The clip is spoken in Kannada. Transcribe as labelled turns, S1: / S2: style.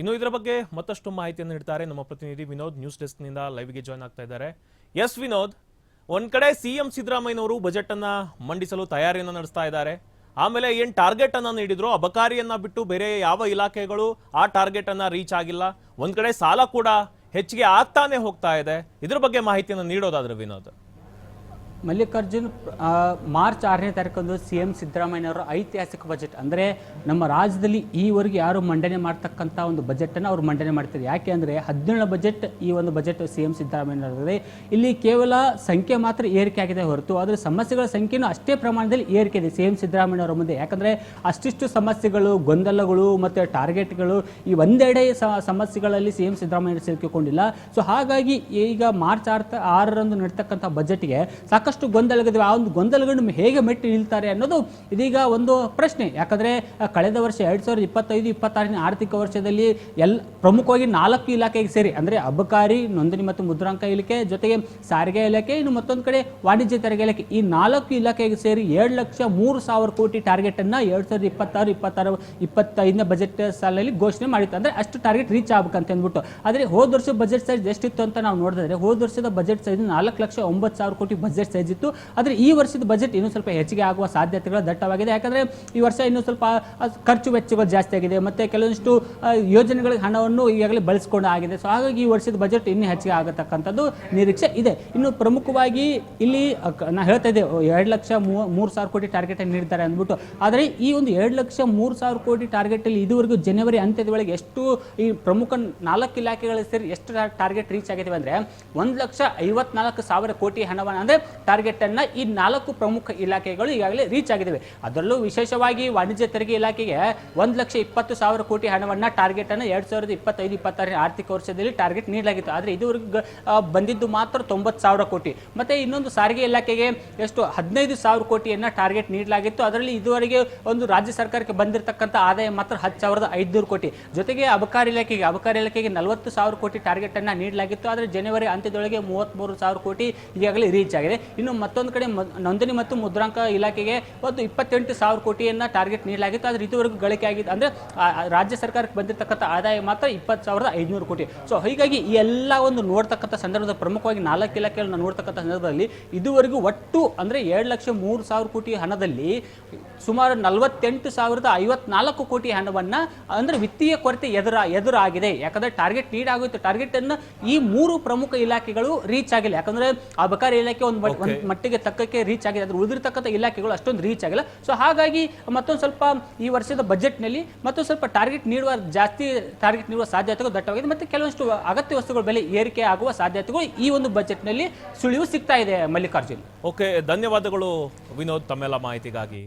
S1: ಇನ್ನು ಇದರ ಬಗ್ಗೆ ಮತ್ತಷ್ಟು ಮಾಹಿತಿಯನ್ನು ನೀಡ್ತಾರೆ ನಮ್ಮ ಪ್ರತಿನಿಧಿ ವಿನೋದ್ ನ್ಯೂಸ್ ಡೆಸ್ಕ್ನಿಂದ ಲೈವ್ಗೆ ಜಾಯ್ನ್ ಆಗ್ತಾ ಇದ್ದಾರೆ. ಎಸ್ ವಿನೋದ್, ಒಂದ್ ಕಡೆ ಸಿಎಂ ಸಿದ್ದರಾಮಯ್ಯನವರು ಬಜೆಟ್ ಅನ್ನ ಮಂಡಿಸಲು ತಯಾರಿಯನ್ನು ನಡೆಸ್ತಾ ಇದ್ದಾರೆ. ಆಮೇಲೆ ಏನ್ ಟಾರ್ಗೆಟ್ ಅನ್ನ ನೀಡಿದ್ರು? ಅಬಕಾರಿಯನ್ನ ಬಿಟ್ಟು ಬೇರೆ ಯಾವ ಇಲಾಖೆಗಳು ಆ ಟಾರ್ಗೆಟ್ ಅನ್ನ ರೀಚ್ ಆಗಿಲ್ಲ. ಒಂದ್ ಕಡೆ ಸಾಲ ಕೂಡ ಹೆಚ್ಚಿಗೆ ಆಗ್ತಾನೆ ಹೋಗ್ತಾ ಇದೆ. ಇದ್ರ ಬಗ್ಗೆ ಮಾಹಿತಿಯನ್ನು ನೀಡೋದಾದ್ರೆ ವಿನೋದ್.
S2: ಮಲ್ಲಿಕಾರ್ಜುನ್ ಮಾರ್ಚ್ ಆರನೇ ತಾರೀಕಂದು ಸಿ ಎಂ ಸಿದ್ದರಾಮಯ್ಯನವರ ಐತಿಹಾಸಿಕ ಬಜೆಟ್. ಅಂದರೆ ನಮ್ಮ ರಾಜ್ಯದಲ್ಲಿ ಈವರೆಗೆ ಯಾರು ಮಂಡನೆ ಮಾಡ್ತಕ್ಕಂಥ ಒಂದು ಬಜೆಟನ್ನು ಅವರು ಮಂಡನೆ ಮಾಡ್ತಾರೆ ಯಾಕೆ ಅಂದರೆ ಹದಿನೇಳು ಬಜೆಟ್ ಈ ಒಂದು ಬಜೆಟ್ ಸಿ ಎಂ ಸಿದ್ದರಾಮಯ್ಯನವರದೇ ಇಲ್ಲಿ ಕೇವಲ ಸಂಖ್ಯೆ ಮಾತ್ರ ಏರಿಕೆ ಆಗಿದೆ ಹೊರತು ಆದರೆ ಸಮಸ್ಯೆಗಳ ಸಂಖ್ಯೆನೂ ಅಷ್ಟೇ ಪ್ರಮಾಣದಲ್ಲಿ ಏರಿಕೆ ಇದೆ ಸಿ ಎಂ ಸಿದ್ದರಾಮಯ್ಯನವರ ಮುಂದೆ. ಯಾಕಂದರೆ ಅಷ್ಟಿಷ್ಟು ಸಮಸ್ಯೆಗಳು, ಗೊಂದಲಗಳು ಮತ್ತು ಟಾರ್ಗೆಟ್ಗಳು ಈ ಒಂದೆಡೆ ಸಮಸ್ಯೆಗಳಲ್ಲಿ ಸಿ ಎಂ ಸಿದ್ದರಾಮಯ್ಯ ಸಿಲುಕಿಕೊಂಡಿಲ್ಲ ಸೊ ಹಾಗಾಗಿ ಈಗ ಮಾರ್ಚ್ ಆರ್ ಆರರಂದು ನಡೀತಕ್ಕಂಥ ಬಜೆಟ್ಗೆ ಸಾಕಷ್ಟು ಗೊಂದಲಗಳಿವೆ. ಆ ಒಂದು ಗೊಂದಲಗಳನ್ನು ಹೇಗೆ ಮೆಟ್ಟಿ ನಿಲ್ತಾರೆ ಅನ್ನೋದು ಇದೀಗ ಒಂದು ಪ್ರಶ್ನೆ. ಯಾಕಂದರೆ ಕಳೆದ ವರ್ಷ ಎರಡು ಸಾವಿರದ ಇಪ್ಪತ್ತೈದು, ಇಪ್ಪತ್ತಾರನೇ ಆರ್ಥಿಕ ವರ್ಷದಲ್ಲಿ ಎಲ್ಲ ಪ್ರಮುಖವಾಗಿ ನಾಲ್ಕು ಇಲಾಖೆಗೆ ಸೇರಿ, ಅಂದರೆ ಅಬಕಾರಿ, ನೋಂದಣಿ ಮತ್ತು ಮುದ್ರಾಂಕ ಇಲಾಖೆ, ಜೊತೆಗೆ ಸಾರಿಗೆ ಇಲಾಖೆ, ಇನ್ನು ಮತ್ತೊಂದು ಕಡೆ ವಾಣಿಜ್ಯ ತೆರಿಗೆ ಇಲಾಖೆ. ಈ ನಾಲ್ಕು ಇಲಾಖೆಗೆ ಸೇರಿ ಏಳು ಲಕ್ಷ ಮೂರು ಸಾವಿರ ಕೋಟಿ ಟಾರ್ಗೆಟನ್ನು ಎರಡು ಸಾವಿರದ ಇಪ್ಪತ್ತಾರು ಇಪ್ಪತ್ತಾರು, ಇಪ್ಪತ್ತೈದನೇ ಬಜೆಟ್ ಸಾಲಲ್ಲಿ ಘೋಷಣೆ ಮಾಡಿತ್ತು. ಅಂದರೆ ಅಷ್ಟು ಟಾರ್ಗೆಟ್ ರೀಚ್ ಆಗ್ಬೇಕಂತ ಅಂದ್ಬಿಟ್ಟು. ಆದರೆ ಹೋದ ವರ್ಷ ಬಜೆಟ್ ಸೈಜ್ ಎಷ್ಟಿತ್ತು ಅಂತ ನಾವು ನೋಡಿದ್ರೆ ಹೋದ ವರ್ಷದ ಬಜೆಟ್ ಸೈಜ್ ನಾಲ್ಕು ಲಕ್ಷ ಒಂಬತ್ತು ಸಾವಿರ ಕೋಟಿ ಬಜೆಟ್ ಸೈಜ್ ಇತ್ತು. ಆದರೆ ಈ ವರ್ಷದ ಬಜೆಟ್ ಇನ್ನೂ ಸ್ವಲ್ಪ ಹೆಚ್ಚಿಗೆ ಆಗುವ ಸಾಧ್ಯತೆಗಳು ದಟ್ಟವಾಗಿದೆ. ಯಾಕಂದರೆ ಈ ವರ್ಷ ಇನ್ನೂ ಸ್ವಲ್ಪ ಖರ್ಚು ವೆಚ್ಚಗಳು ಜಾಸ್ತಿ ಆಗಿದೆ. ಮತ್ತು ಕೆಲವೊಂದಿಷ್ಟು ಯೋಜನೆಗಳಿಗೆ ಹಣವನ್ನು ಈಗಾಗಲೇ ಬಳಸ್ಕೊಂಡು ಆಗಿದೆ. ಸೊ ಹಾಗಾಗಿ ಈ ವರ್ಷದ ಬಜೆಟ್ ಇನ್ನೂ ಹೆಚ್ಚಿಗೆ ಆಗತಕ್ಕಂಥದ್ದು ನಿರೀಕ್ಷೆ ಇದೆ. ಇನ್ನು ಪ್ರಮುಖವಾಗಿ ಇಲ್ಲಿ ನಾನು ಹೇಳ್ತಾ ಇದ್ದೆ, ಎರಡು ಲಕ್ಷ ಮೂರು ಸಾವಿರ ಕೋಟಿ ಟಾರ್ಗೆಟ್ ನೀಡಿದ್ದಾರೆ ಅಂದ್ಬಿಟ್ಟು. ಆದರೆ ಈ ಒಂದು ಎರಡು ಲಕ್ಷ ಮೂರು ಸಾವಿರ ಕೋಟಿ ಟಾರ್ಗೆಟಲ್ಲಿ ಇದುವರೆಗೂ ಜನವರಿ ಅಂತ್ಯದ ವೇಳೆಗೆ ಎಷ್ಟು ಈ ಪ್ರಮುಖ ನಾಲ್ಕು ಇಲಾಖೆಗಳ ಸೇರಿ ಎಷ್ಟು ಟಾರ್ಗೆಟ್ ರೀಚ್ ಆಗಿದೆ ಅಂದರೆ, ಒಂದು ಲಕ್ಷ ಐವತ್ನಾಲ್ಕು ಸಾವಿರ ಕೋಟಿ ಹಣವನ್ನು, ಅಂದರೆ ಟಾರ್ಗೆಟನ್ನು ಈ ನಾಲ್ಕು ಪ್ರಮುಖ ಇಲಾಖೆಗಳು ಈಗಾಗಲೇ ರೀಚ್ ಆಗಿದ್ದಾವೆ ಅದರಲ್ಲೂ ವಿಶೇಷವಾಗಿ ವಾಣಿಜ್ಯ ತೆರಿಗೆ ಇಲಾಖೆಗೆ ಒಂದು ಲಕ್ಷ ಇಪ್ಪತ್ತು ಸಾವಿರ ಕೋಟಿ ಹಣವನ್ನು ಟಾರ್ಗೆಟನ್ನು ಎರಡು ಸಾವಿರದ ಇಪ್ಪತ್ತೈದು, ಇಪ್ಪತ್ತಾರನೇ ಆರ್ಥಿಕ ವರ್ಷದಲ್ಲಿ ಟಾರ್ಗೆಟ್ ನೀಡಲಾಗಿತ್ತು. ಆದರೆ ಇದುವರೆಗೂ ಬಂದಿದ್ದು ಮಾತ್ರ ತೊಂಬತ್ತು ಸಾವಿರ ಕೋಟಿ. ಮತ್ತು ಇನ್ನೊಂದು ಸಾರಿಗೆ ಇಲಾಖೆಗೆ ಎಷ್ಟು ಹದಿನೈದು ಸಾವಿರ ಕೋಟಿಯನ್ನು ಟಾರ್ಗೆಟ್ ನೀಡಲಾಗಿತ್ತು. ಅದರಲ್ಲಿ ಇದುವರೆಗೆ ಒಂದು ರಾಜ್ಯ ಸರ್ಕಾರಕ್ಕೆ ಬಂದಿರತಕ್ಕಂಥ ಆದಾಯ ಮಾತ್ರ ಹತ್ತು ಸಾವಿರದ ಐದುನೂರು ಕೋಟಿ. ಜೊತೆಗೆ ಅಬಕಾರಿ ಇಲಾಖೆಗೆ ಅಬಕಾರಿ ಇಲಾಖೆಗೆ ನಲವತ್ತು ಸಾವಿರ ಕೋಟಿ ಟಾರ್ಗೆಟನ್ನು ನೀಡಲಾಗಿತ್ತು. ಆದರೆ ಜನವರಿ ಅಂತ್ಯದೊಳಗೆ ಮೂವತ್ತ್ಮೂರು ಸಾವಿರ ಕೋಟಿ ಈಗಾಗಲೇ ರೀಚ್ ಆಗಿದೆ. ಇನ್ನು ಮತ್ತೊಂದು ಕಡೆ ನೋಂದಣಿ ಮತ್ತು ಮುದ್ರಾಂಕ ಇಲಾಖೆಗೆ ಒಂದು ಇಪ್ಪತ್ತೆಂಟು ಸಾವಿರ ಕೋಟಿಯನ್ನು ಟಾರ್ಗೆಟ್ ನೀಡಲಾಗಿತ್ತು. ಆದರೆ ಇದುವರೆಗೂ ಗಳಿಕೆ ಆಗಿದೆ ಅಂದರೆ ರಾಜ್ಯ ಸರ್ಕಾರಕ್ಕೆ ಬಂದಿರತಕ್ಕಂಥ ಆದಾಯ ಮಾತ್ರ ಇಪ್ಪತ್ತು ಸಾವಿರದ ಐದುನೂರು ಕೋಟಿ. ಸೊ ಹೀಗಾಗಿ ಈ ಎಲ್ಲ ಒಂದು ನೋಡ್ತಕ್ಕಂಥ ಸಂದರ್ಭದ ಪ್ರಮುಖವಾಗಿ ನಾಲ್ಕು ಇಲಾಖೆಗಳನ್ನ ನೋಡ್ತಕ್ಕಂಥ ಸಂದರ್ಭದಲ್ಲಿ ಇದುವರೆಗೂ ಒಟ್ಟು ಅಂದರೆ ಎರಡು ಲಕ್ಷ ಮೂರು ಸಾವಿರ ಕೋಟಿ ಹಣದಲ್ಲಿ ಸುಮಾರು ನಲವತ್ತೆಂಟು ಸಾವಿರದ ಐವತ್ನಾಲ್ಕು ಕೋಟಿ ಹಣವನ್ನು ಅಂದರೆ ವಿತ್ತೀಯ ಕೊರತೆ ಎದುರ ಎದುರಾಗಿದೆ. ಯಾಕಂದರೆ ಟಾರ್ಗೆಟ್ ನೀಡ್ ಟಾರ್ಗೆಟ್ ಟಾರ್ಗೆಟನ್ನು ಈ ಮೂರು ಪ್ರಮುಖ ಇಲಾಖೆಗಳು ರೀಚ್ ಆಗಿಲ್ಲ. ಯಾಕಂದರೆ ಅಬಕಾರಿ ಇಲಾಖೆ ಒಂದು ಮಟ್ಟಿಗೆ ತಕ್ಕಕ್ಕೆ ರೀಚ್ ಆಗಿದೆ. ಅದ್ರ ಉಳಿದಿರ್ತಕ್ಕಂಥ ಇಲಾಖೆಗಳು ಅಷ್ಟೊಂದು ರೀಚ್ ಆಗಿಲ್ಲ. ಸೊ ಹಾಗಾಗಿ ಮತ್ತೊಂದು ಸ್ವಲ್ಪ ಈ ವರ್ಷದ ಬಜೆಟ್ನಲ್ಲಿ ಮತ್ತೊಂದು ಸ್ವಲ್ಪ ಟಾರ್ಗೆಟ್ ನೀಡುವ ಜಾಸ್ತಿ ಟಾರ್ಗೆಟ್ ನೀಡುವ ಸಾಧ್ಯತೆಗಳು ದಟ್ಟವಾಗಿದೆ. ಮತ್ತು ಕೆಲವಷ್ಟು ಅಗತ್ಯ ವಸ್ತುಗಳ ಬೆಲೆ ಏರಿಕೆ ಆಗುವ ಸಾಧ್ಯತೆಗಳು ಈ ಒಂದು ಬಜೆಟ್ನಲ್ಲಿ ಸುಳಿವು ಸಿಗ್ತಾ ಇದೆ ಮಲ್ಲಿಕಾರ್ಜುನ್.
S1: ಓಕೆ ಧನ್ಯವಾದಗಳು ವಿನೋದ್ ತಮ್ಮೆಲ್ಲ ಮಾಹಿತಿಗಾಗಿ.